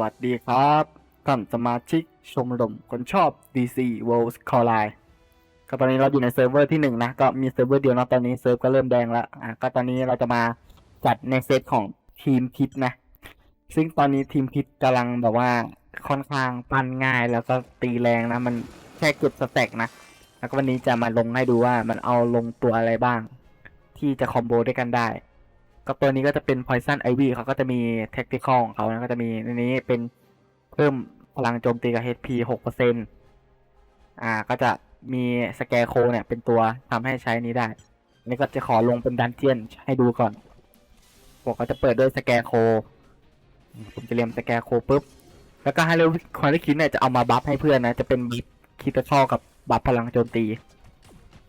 วัสดีครับ ท่านสมาชิกชมรมคนชอบ DC World c o l l i ก็ตอนนี้เราอยู่ในเซิร์ฟเวอร์ที่หนึ่งนะ ก็มีเซิร์ฟเวอร์เดียวนะตอนนี้เซิร์ฟก็เริ่มแดงแล้วอะก็ตอนนี้เราจะมาจัดในเซตของทีมพิษนะ ซึ่งตอนนี้ทีมพิษกำลังแบบว่าค่อนข้างปั้นง่ายแล้วก็ตีแรงนะ มันแค่เก็บสแต็กนะ แล้วก็วันนี้จะมาลงให้ดูว่ามันเอาลงตัวอะไรบ้าง ที่จะคอมโบด้วยกันได้ ก็ตัวนี้ก็จะเป็น Poison Ivy เขาก็จะมี Tactical ของเขานะก็จะมีในนี้เป็นเพิ่มพลังโจมตีกับ HP 6%อ่า ก็จะมีสแกโคเนี่ย เป็นตัวทำให้ใช้นี้ได้นนี้ก็จะขอลงเป็นดันเจียนให้ดูก่อนผมก็จะเปิดด้วยสแกโค ผมจะเรียมสแกโคปุ๊บ แล้วก็ให้เรควาลิคินเนี่ยจะเอามาบัฟให้เพื่อนนะ จะเป็นคิตาชอกับบัฟพลังโจมตี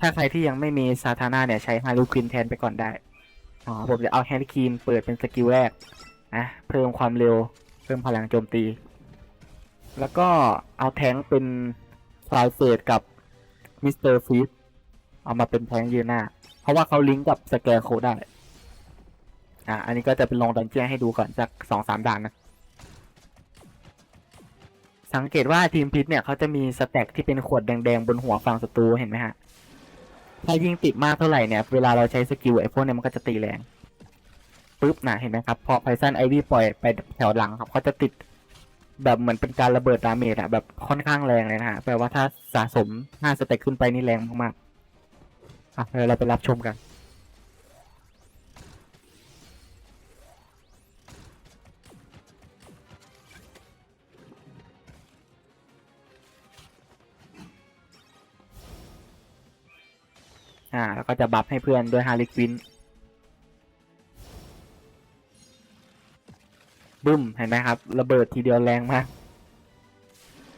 ถ้าใครที่ยังไม่มีซาทาน่าเนี่ยใช้ฮารุควินแทนไปก่อนได้ อ๋อผมจะเอาแฮร์รี่คีนเปิดเป็นสกิลแรกนะเพิ่มความเร็ว เพิ่มพลังโจมตี แล้วก็เอาแทงเป็นฟลายเฟดกับมิสเตอร์ฟีสเอามาเป็นแทงยืนหน้า เพราะว่าเขาลิงก์กับสแกร์โคได้ อะ อันนี้ก็จะเป็นลงดันเจี้ยนให้ดูก่อนจากสองสามด่านนะ สังเกตว่าทีมพิษเนี่ยเขาจะมีสแต็กที่เป็นขวดแดงๆบนหัวฝั่งศัตรูเห็นไหมฮะ ถ้ายิ่งติดมากเท่าไหร่เนี่ย เวลาเราใช้สกิลไอ้พวกเนี่ยมันก็จะตีแรงปุ๊บนะเห็นไหมครับ พอไพซันไอวี่ปล่อยไปแถวหลังครับเขาจะติดแบบเหมือนเป็นการระเบิดดาเมจอะแบบค่อนข้างแรงเลยนะฮะแปลว่าถ้าสะสมห้าสเต็กขึ้นไปนี่แรงมากๆอะเดี๋ยวเราไปรับชมกัน อ่า แล้วก็จะบัฟให้เพื่อนด้วยฮาริควินบึ้ม เห็นไหมครับ ระเบิดทีเดียวแรงมาก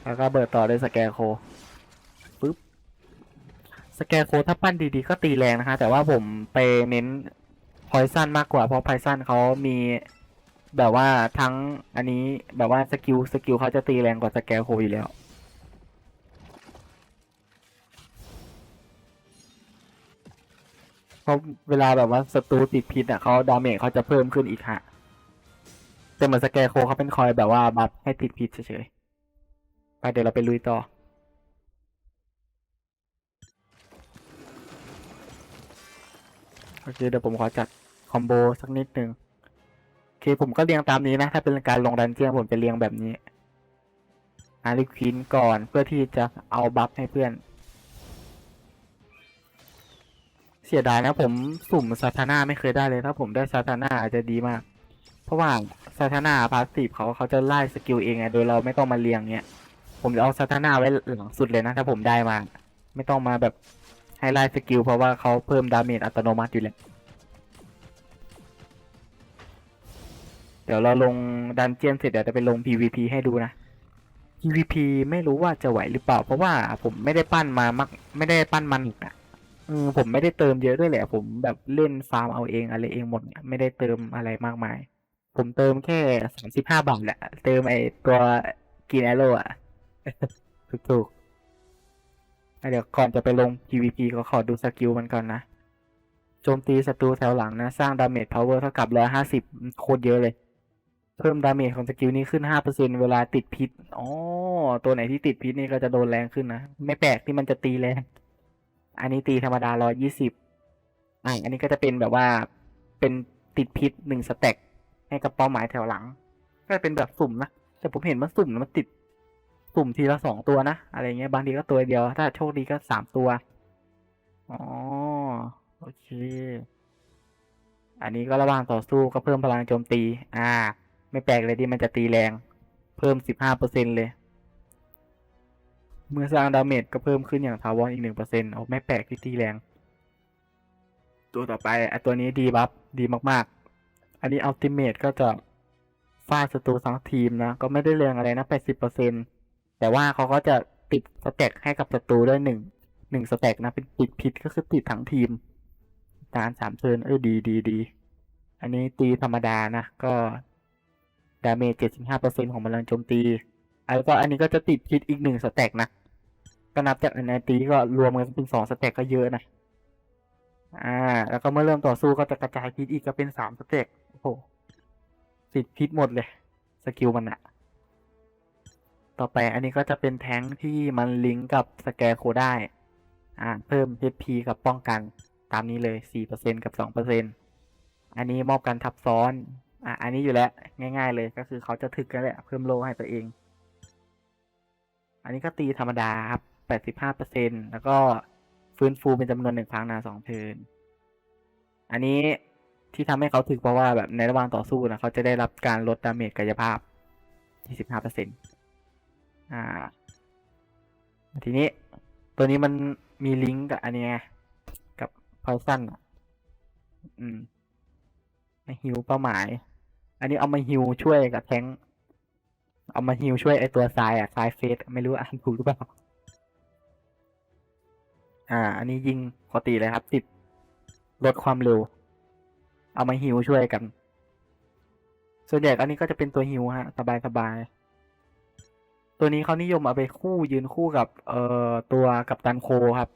แล้วก็เบิดต่อด้วยสแกร์โคปึ๊บ สแกร์โคถ้าปั้นดีๆ ก็ตีแรงนะคะ แต่ว่าผมไปเน้นพอยซันมากกว่า เพราะพอยซันเขามีแบบว่าทั้งอันนี้แบบว่าสกิลสกิลเขาจะตีแรงกว่าสแกร์โคอยู่แล้ว เพราะเวลาแบบว่าศัตรูติดพิษอะเขาดาเมจเขาจะเพิ่มขึ้นอีกฮะแต่เหมือนสแกโคเขาเป็นคอยแบบว่าบัฟให้ติดพิษเฉยๆไปเดี๋ยวเราไปลุยต่อ โอเคเดี๋ยวผมขอจัดคอมโบสักนิดหนึ่งโอเคผมก็เรียงตามนี้นะ ถ้าเป็นการลงดันเจียนผมจะเรียงแบบนี้อาริควินก่อนเพื่อที่จะเอาบัฟให้เพื่อน เสียดายนะผมสุ่มซาทาน่าไม่เคยได้เลยถ้าผมได้ซาทาน่าอาจจะดีมาก เพราะว่าซาทาน่าพาสซีฟเขาเขาจะไล่สกิลเองไงโดยเราไม่ต้องมาเรียงเนี้ยผมจะเอาซาทาน่าไว้หลังสุดเลยนะถ้าผมได้มา ไม่ต้องมาแบบให้ไล่สกิลเพราะว่าเขาเพิ่มดาเมจอัตโนมัติอยู่แล้วเดี๋ยวเราลงดันเจียนเสร็จเดี๋ยวจะไปลง PVP ให้ดูนะ PVP ไม่รู้ว่าจะไหวหรือเปล่า เพราะว่าผมไม่ได้ปั้นมามักไม่ได้ปั้นมันอีกอะ ออผมไม่ได้เติมเยอะด้วยแหละ ผมแบบเล่นฟาร์มเอาเองอะไรเองหมดเนี่ยไม่ได้เติมอะไรมากมาย ผมเติมแค่สามสิบห้าบาทแหละ เติมไอตัวกินแอโร่อะ ถูกๆอะเดี๋ยวก่อนจะไปลง PVP ก็ขอดูสกิลมันก่อนนะ โจมตีศัตรูแถวหลังนะ สร้างดาเมจพาวเวอร์เท่ากับร้อยห้าสิบโคตรเยอะเลย เพิ่มดาเมจของสกิลนี้ขึ้นห้าเปอร์เซ็นเวลาติดพิษอ๋อตัวไหนที่ติดพิษนี่ก็จะโดนแรงขึ้นนะ ไม่แปลกที่มันจะตีแรง อันนี้ตีธรรมดาร้อยยี่สิบอะอันนี้ก็จะเป็นแบบว่าเป็นติดพิษหนึ่งสแต็กให้กับเป้าหมายแถวหลัง ก็จะเป็นแบบสุ่มนะ แต่ผมเห็นมันสุ่มมันติดสุ่มทีละสองตัวนะ อะไรเงี้ย บางทีก็ตัวเดียว ถ้าโชคดีก็สามตัว อ๋อ โอเค อันนี้ก็ระหว่างต่อสู้ก็เพิ่มพลังโจมตี อ่า ไม่แปลกเลยที่มันจะตีแรง เพิ่มสิบห้าเปอร์เซ็นเลย เมื่อสร้างดาเมจก็เพิ่มขึ้นอย่างถาวรอีกหนึ่งเปอร์เซ็นต์โอ้ไม่แปลกที่ตีแรง ตัวต่อไปไอตัวนี้ดีบัฟดีมากๆ อันนี้อัลติเมทก็จะฟาดศัตรูทั้งทีมนะ ก็ไม่ได้แรงอะไรนะแปดสิบเปอร์เซ็นต์แต่ว่าเขาก็จะติดสแต็กให้กับศัตรูด้วยหนึ่งหนึ่งสแต็กนะ เป็นติดพิษก็คือติดทั้งทีมการสามเทิร์นเออดีดีดี อันนี้ตีธรรมดานะ ก็ดาเมจเจ็ดสิบห้าเปอร์เซ็นต์ของพลังโจมตีแล้วก็อันนี้ก็จะติดพิษอีกหนึ่งสแต็กนะ ก็นับจากอันนี้ตีก็รวมกันเป็นสองสแต็กก็เยอะนะ อ่า แล้วก็เมื่อเริ่มต่อสู้ก็จะกระจายพิษอีกก็เป็นสามสเต็กโอ้โหติดพิษหมดเลย สกิลมันอะต่อไปอันนี้ก็จะเป็นแท้งที่มันลิงก์กับสแกร์โคได้ อ่า เพิ่ม HP กับป้องกันตามนี้เลย 4%กับ 2%อันนี้มอบการทับซ้อน อะ อันนี้อยู่แล้ว ง่าย ๆ เลยก็คือเขาจะถึกกันแหละ เพิ่มโลให้ตัวเอง อันนี้ก็ตีธรรมดาครับ 85%แล้วก็ฟื้นฟูเป็นจำนวนหนึ่งครั้งนาสองเทินอันนี้ที่ทำให้เขาถึกเพราะว่าแบบในระหว่างต่อสู้นะเขาจะได้รับการลดดาเมจกายภาพ 25%อ่า ทีนี้ตัวนี้มันมีลิงก์กับอันนี้กับพอยซันอะ อืมฮิวเป้าหมาย อันนี้เอามาฮิวช่วยกับแทงเอามาฮิวช่วยไอตัวทรายอะทรายเฟสไม่รู้อ่านถูกหรือเปล่า อ่า อันนี้ยิงปกติเลยครับ ติดลดความเร็ว เอามาฮิวช่วยกัน ส่วนใหญ่อันนี้ก็จะเป็นตัวฮิวฮะ สบายสบาย ตัวนี้เขานิยมเอาไปคู่ยืนคู่กับ เอ่อตัวกับตันโคครับ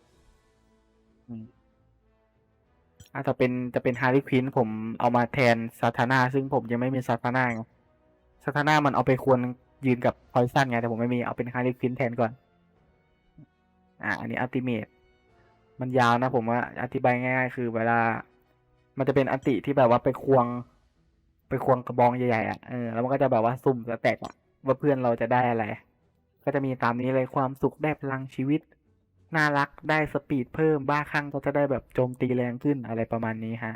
อาจจะเป็นจะเป็นฮาร์ y ควินผมเอามาแทนซาทานาซึ่งผมยังไม่มีซาทานาซาทานามันเอาไปควรยืนกับพอยซันไงแต่ผมไม่มีเอาเป็นฮาร์ y ควินแทนก่อน อ่า อันนี้อัลติเมท มันยาวนะผมว่าอธิบายง่ายๆ คือเวลา มันจะเป็นอันติที่แบบว่าไปควง ไปควงกระบองใหญ่ๆอะเออแล้วมันก็จะแบบว่าสุ่มสแตกอะว่าเพื่อนเราจะได้อะไร ก็จะมีตามนี้เลยความสุขได้พลังชีวิต น่ารักได้สปีดเพิ่มบ้าคลั่งก็จะได้แบบโจมตีแรงขึ้นอะไรประมาณนี้ฮะ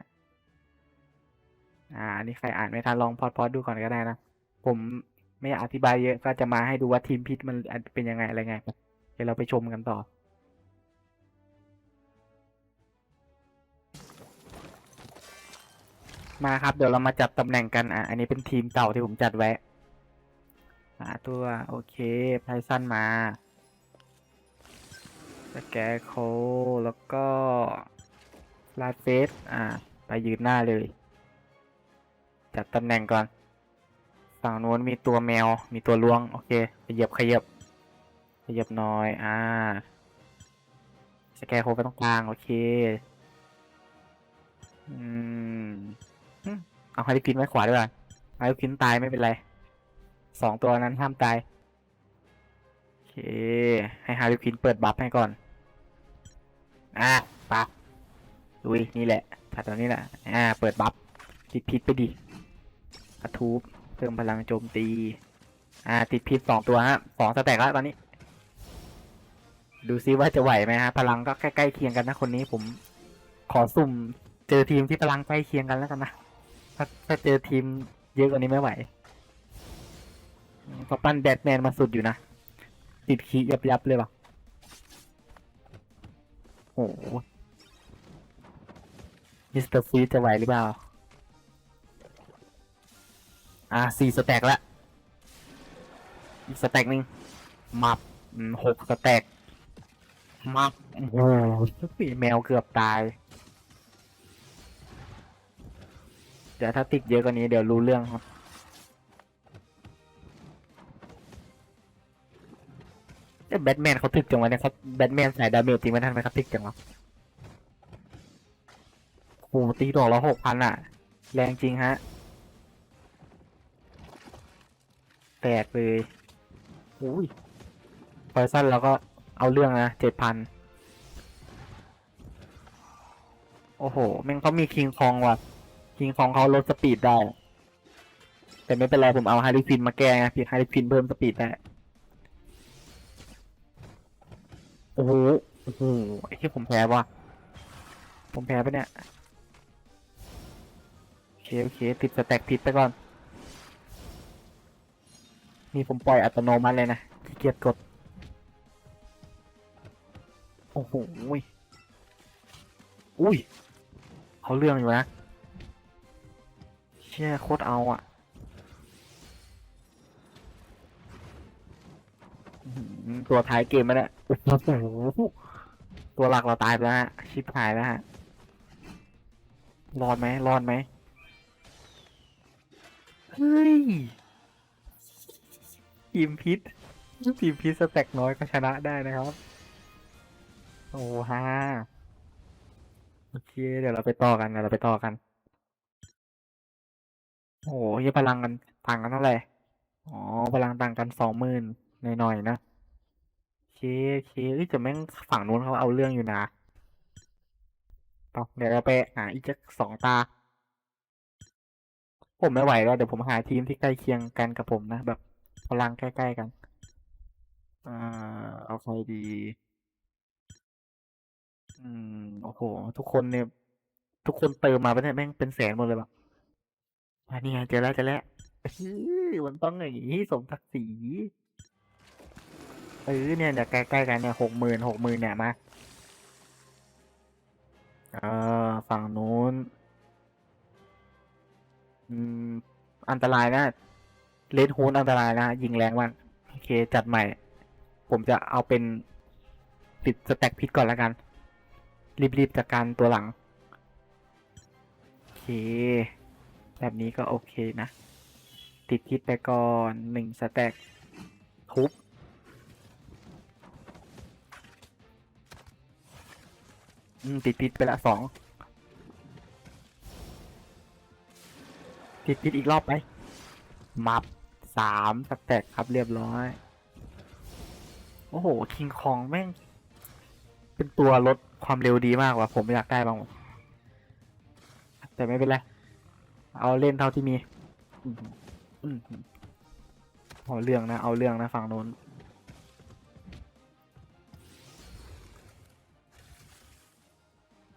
อ่าอันนี้ใครอ่านไม่ทันลองพอดพอดดูก่อนก็ได้นะ ผมไม่อยากอธิบายเยอะก็จะมาให้ดูว่าทีมพิษมันเป็นยังไงอะไรไงเดี๋ยวเราไปชมกันต่อ มาครับ เดี๋ยวเรามาจับตำแหน่งกันอะอันนี้เป็นทีมเก่าที่ผมจัดไว้หาตัว โอเคไพซันมาสแกโคแล้วก็ลาเฟสอ่า ไปยืนหน้าเลย จัดตำแหน่งก่อน ฝั่งโน้นมีตัวแมว มีตัวล้วง โอเค ขยับขยับ ขยับน่อย อ่า สแกโคไปตรงกลาง โอเค อืม เอาฮาริคินไว้ขวาด้วยกันฮาริคินตายไม่เป็นไรสองตัวนั้นห้ามตายโอเค ให้ฮาริคินเปิดบัฟให้ก่อนอะปับดุยนี่แหละถ้าตอนนี้แหละอ่า เปิดบัฟติดพิษไปดิกระทูบเพิ่มพลังโจมตี อ่า ติดพิษสองตัวฮะสองสแต็กแล้วตอนนี้ ดูซิว่าจะไหวไหมฮะ พลังก็ใกล้ๆเคียงกันนะคนนี้ผม ขอสุ่ม เจอทีมที่พลังใกล้เคียงกันแล้วกันนะ ถ้าถ้าเจอทีมเยอะกว่านี้ไม่ไหวเพราะปั้นแบทแมนมาสุดอยู่นะ ติดขียับยับๆเลยว่ะโอ้โหมิสเตอร์ฟีจะไหวหรือเปล่า อ่าสี่สแต็กละอีกสแต็กหนึ่งมับหกสแต็กมับโอ้โหแมวเกือบตาย เดี๋ยวถ้าติดเยอะกว่านี้เดี๋ยวรู้เรื่องครับเอ๊ะแบทแมนเขาถึกจังวะเนี่ยครับแบทแมนสายดาเมจจริงไหมท่านไหมครับถึกจังวะโหตีดอกละหกพันอะแรงจริงฮะ แตกเลยอุ้ยพอยสั้นเราก็เอาเรื่องนะเจ็ดพันโอ้โหแม่งเขามีคิงคองว่ะ คิงคองเขาลดสปีดได้ แต่ไม่เป็นไรผมเอาไฮริฟินมาแก้ไงพี่ไฮริฟินเพิ่มสปีดได้ โอ้โหโอ้โหไอ้ที่ผมแพ้ว่ะผมแพ้ไปเนี่ยโอเคโอเคติดสแต็กผิดไปก่อน นี่ผมปล่อยอัตโนมัติเลยนะขี้เกียจกด โอ้โหยอุ้ยเขาเรื่องอยู่นะ ชี่ยโคตรเอาอะตัวท้ายเกมมาเนี่ยโอ้โหตัวหลักเราตายไปแล้วฮะชิบหายแล้วฮะรอดไหมรอดไหมเฮ้ยทีมพิษทีมพิษสแต็กน้อยก็ชนะได้นะครับ โอ้ฮ่าโอเคเดี๋ยวเราไปต่อกันเดี๋ยวเราไปต่อกัน โอ้โหยพลังกันต่างกันเท่าไหร่ อ๋อ พลังต่างกันสองหมื่นหน่อยๆนะเคเคเอ้ยแต่แม่งฝั่งนู้นเขาเอาเรื่องอยู่นะไปเดี๋ยวเราไปหาอีกจักสองตา ผมไม่ไหวแล้วเดี๋ยวผมหาทีมที่ใกล้เคียงกันกับผมนะแบบพลังใกล้ๆกัน อ่า เอาใครดี อืม โอ้โห ทุกคนเนี่ย ทุกคนเติมมาไปเนี่ยแม่งเป็นแสนหมดเลยแบ บอ่านี่ไงเจอแล้วเจอแล้วมันต้องอย่างนี้สมศักดิ์ศรีเออเนี่ยเดี๋ยวใกล้ๆกันเนี่ยหกหมื่นหกหมื่นเนี่ยมาเออฝั่งนู้น อืม อันตรายนะเลนฮูนอันตรายนะยิงแรงมากโอเค จัดใหม่ ผมจะเอาเป็นติดสแต็กพิษก่อนแล้วกัน รีบๆจัดการตัวหลัง โอเค แบบนี้ก็โอเคนะ ติดพิษไปก่อนหนึ่งสแต็กทุบอืมติดพิษไปละสองติดพิษอีกรอบไป มับสามสแต็กครับเรียบร้อย โอ้โห คิงคองแม่ง เป็นตัวลดความเร็วดีมากว่ะ ผมอยากได้บ้างว่ะแต่ไม่เป็นไร เอาเล่นเท่าที่มีอืมอืมเอาเรื่องนะ เอาเรื่องนะฝั่งโน้น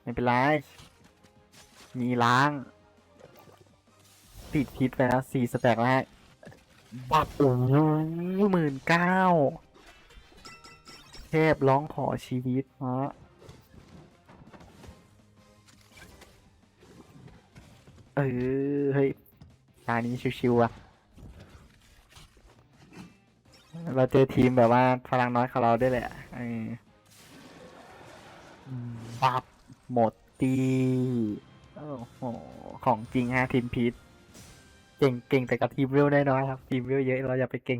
ไม่เป็นไร มีล้าง ติดพิษไปแล้วสี่สแต็กแรกบับโอ้โหหมื่นเก้าเทพร้องขอชีวิตฮะ ออเฮ้ยตานี้ชิวๆอะเราเจอทีมแบบว่าพลังน้อยของเราได้แหละเออบับหมดตีโอ้โหของจริงฮะทีมพีทเก่งเก่งแต่กับทีมเวลได้น้อยครับ ทีมเวลเยอะเราอย่าไปเก่ง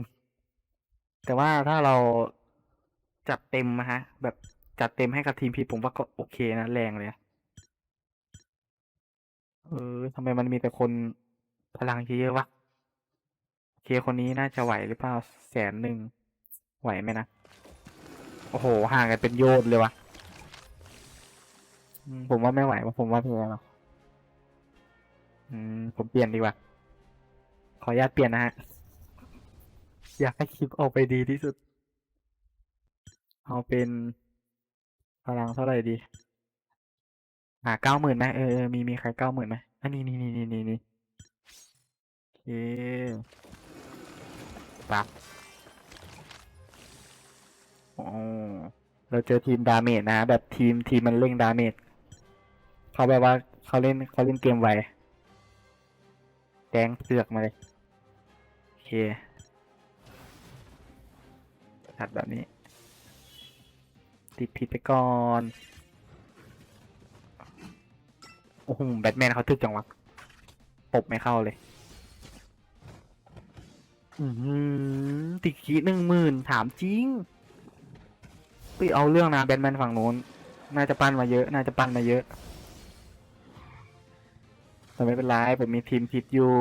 แต่ว่าถ้าเราจัดเต็มนะฮะ แบบจัดเต็มให้กับทีมพีทผมว่าก็โอเคนะแรงเลย ออทำไมมันมีแต่คนพลังเยอะๆวะเคคนนี้น่าจะไหวหรือเปล่าแสนหนึ่งไหวไหมนะ โอ้โห ห่างกันเป็นโยชน์เลยวะผมว่าไม่ไหวว่ะผมว่าแพ้ว่ะอืมผมเปลี่ยนดีกว่า ขออนุญาตเปลี่ยนนะฮะ อยากให้คลิปออกไปดีที่สุด เอาเป็นพลังเท่าไหร่ดี อ่าเก้าหมื่นไหมเออมีมีใครเก้าหมื่นไหม อันนี้นี่นี่นี่นี่นี่โอเคปักโอ้เราเจอทีมดาเมจนะ แบบทีมทีมมันเร่งดาเมจเขาแบบว่าเขาเล่นเขาเล่นเกมไวแดงเสือกมาเลยโอเคตัดแบบนี้ ติดผิดไปก่อน อ้โหแบทแมนเขาทึกจังวะปบไม่เข้าเลย อือติดขีดหนึ่งหมื่นถามจริงไปเอาเรื่องนะแบทแมนฝั่งโน้น น่าจะปั้นมาเยอะ น่าจะปั้นมาเยอะ แต่ไม่เป็นไร ผมมีทีมผิดอยู่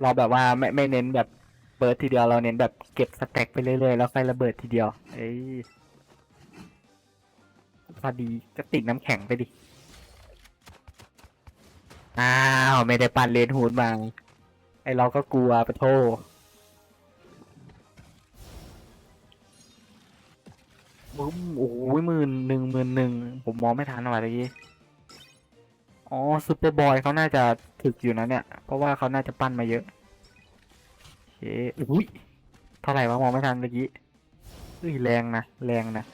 เราแบบว่าไม่ไม่เน้นแบบเบิร์ดทีเดียวเราเน้นแบบเก็บสแต็กไปเรื่อยๆแล้วค่อยระเบิดทีเดียว เอ้ย พอดีก็ติดน้ำแข็งไปดิ อ้าว ไม่ได้ปั่นเลนฮูดมา ไอเราก็กลัวปะโทบึ้มโอ้โหหมื่นหนึ่งหมื่นหนึ่งผมมองไม่ทันว่ะตะกี้ อ๋อซูเปอร์บอยเขาน่าจะถึกอยู่นะเนี่ย เพราะว่าเขาน่าจะปั้นมาเยอะโอเคอุ้ย เท่าไหร่วะมองไม่ทันเมื่อกี้เฮ้ยแรงนะ แรงนะ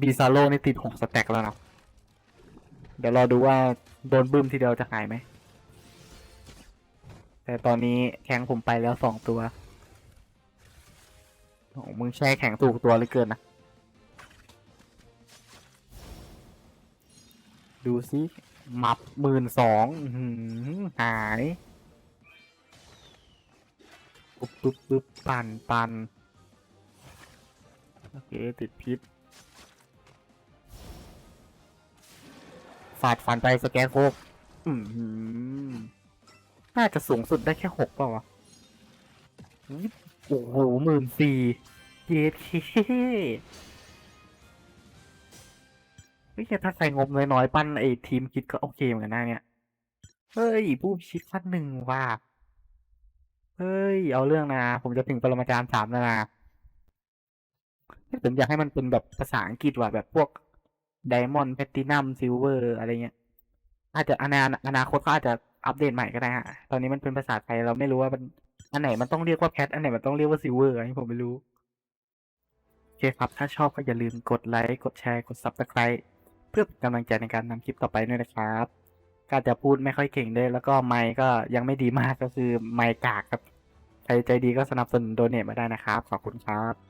บีซาโลนี่ติดหกสแต็กแล้วนะเดี๋ยวรอดูว่าโดนบึ้มทีเดียวจะหายไหม แต่ตอนนี้แข็งผมไปแล้วสองตัวโอ้มึงแช่แข็งถูกตัวเลยเกินนะ ดูสิมับหมื่นสองหายปุ๊บปุ๊บปุ๊บปั่นปั่นโอเคติดพิษาดฟันไปสแกนโคกอืมน่าจะสูงสุดได้แค่หกเปล่าวะโอ้โหหมื่นสี่เยเคเฮ้ยแต่ถ้าใส่งบน้อยๆ ปั้นไอ้ทีมคิดก็โอเคเหมือนกันนะเนี่ย เฮ้ย ผู้พิชิตขั้นหนึ่งว่ะเฮ้ย เอาเรื่องนะ ผมจะถึงปรมาจารย์สามแล้วนะผมอยากให้มันเป็นแบบภาษาอังกฤษว่ะแบบพวก ไดมอนด์แพตตินัมซิลเวอร์อะไรเงี้ย อาจจะอนาอนาคตเขาอาจจะอัปเดตใหม่ก็ได้ฮะ ตอนนี้มันเป็นภาษาไทยเราไม่รู้ว่ามันอันไหนมันต้องเรียกว่าแพทอันไหนมันต้องเรียกว่าซิลเวอร์อันนี้ผมไม่รู้ โอเคครับ ถ้าชอบก็อย่าลืมกดไลค์กดแชร์กด Subscribe เพื่อเป็นกำลังใจในการทำคลิปต่อไปด้วยนะครับก็จะพูดไม่ค่อยเก่งด้วยแล้วก็ไมค์ก็ยังไม่ดีมากก็คือไมค์กากครับ ใครใจดีก็สนับสนุนโดเนทมาได้นะครับ ขอบคุณครับ